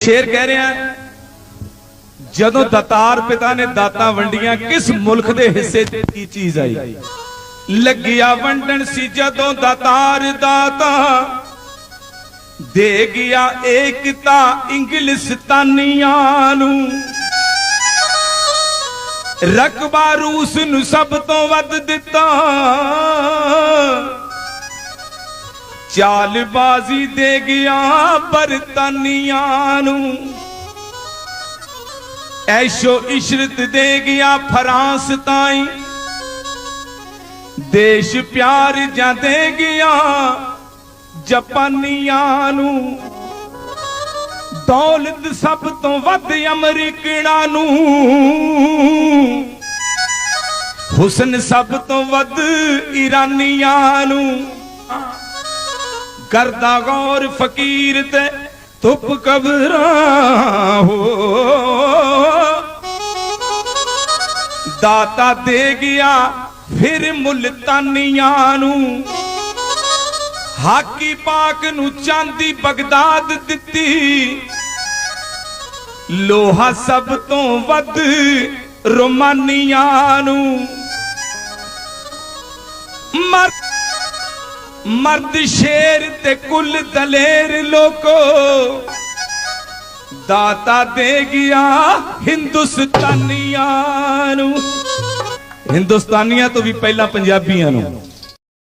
ਸ਼ੇਰ ਕਹਿ ਰਿਹਾ, ਜਦੋਂ ਦਤਾਰ ਪਿਤਾ ਨੇ ਦਾਤਾਂ ਵੰਡੀਆਂ, ਕਿਸ ਮੁਲਕ ਦੇ ਹਿੱਸੇ 'ਚ ਕੀ ਚੀਜ਼ ਆਈ? ਲੱਗਿਆ ਵੰਡਣ ਸੀ ਜਦੋਂ ਦਤਾਰ ਦਾਤਾ, ਦੇ ਗਿਆ ਏਕਤਾ ਇੰਗਲਿਸਤਾਨੀਆਂ ਨੂੰ। ਰਕਬਾ ਰੂਸ ਨੂੰ ਸਭ ਤੋਂ ਵੱਧ ਦਿੱਤਾ। ਚਾਲਬਾਜ਼ੀ ਦੇ ਗਿਆ ਬਰਤਾਨੀਆਂ ਨੂੰ। ਐਸ਼ੋ ਇਸ਼ਰਤ ਦੇ ਗਿਆ ਫਰਾਂਸ ਤਾਈ। ਦੇਸ਼ ਪਿਆਰ ਜਾਂ ਦੇ ਗਿਆ ਜਾਪਾਨੀਆਂ ਨੂੰ। ਦੌਲਤ ਸਭ ਤੋਂ ਵੱਧ ਅਮਰੀਕਨਾਂ ਨੂੰ। ਹੁਸਨ ਸਭ ਤੋਂ ਵੱਧ ਇਰਾਨੀਆਂ ਨੂੰ। ਕਰਦਾ ਗੌਰ ਫਕੀਰ ਤੇ ਧੁੱਪ ਕਬਰਾਂ ਹੋ। ਦਾਤਾ ਦੇ ਗਿਆ ਫਿਰ ਮੁਲਤਾਨੀਆਂ ਨੂੰ। ਹਾਕੀ ਪਾਕ ਨੂੰ ਚਾਂਦੀ ਬਗਦਾਦ ਦਿੱਤੀ। ਲੋਹਾ ਸਭ ਤੋਂ ਵੱਧ ਰੋਮਾਨੀਆਂ ਨੂੰ। ਮਰ ਮਰਦ ਸ਼ੇਰ ਤੇ ਕੁੱਲ ਦਲੇਰ ਲੋਕੋ। ਦਾਤਾ ਦੇ ਗਿਆ ਹਿੰਦੁਸਤਾਨੀਆਂ ਨੂੰ। ਹਿੰਦੁਸਤਾਨੀਆਂ ਤੋਂ ਵੀ ਪਹਿਲਾਂ ਪੰਜਾਬੀਆਂ ਨੂੰ।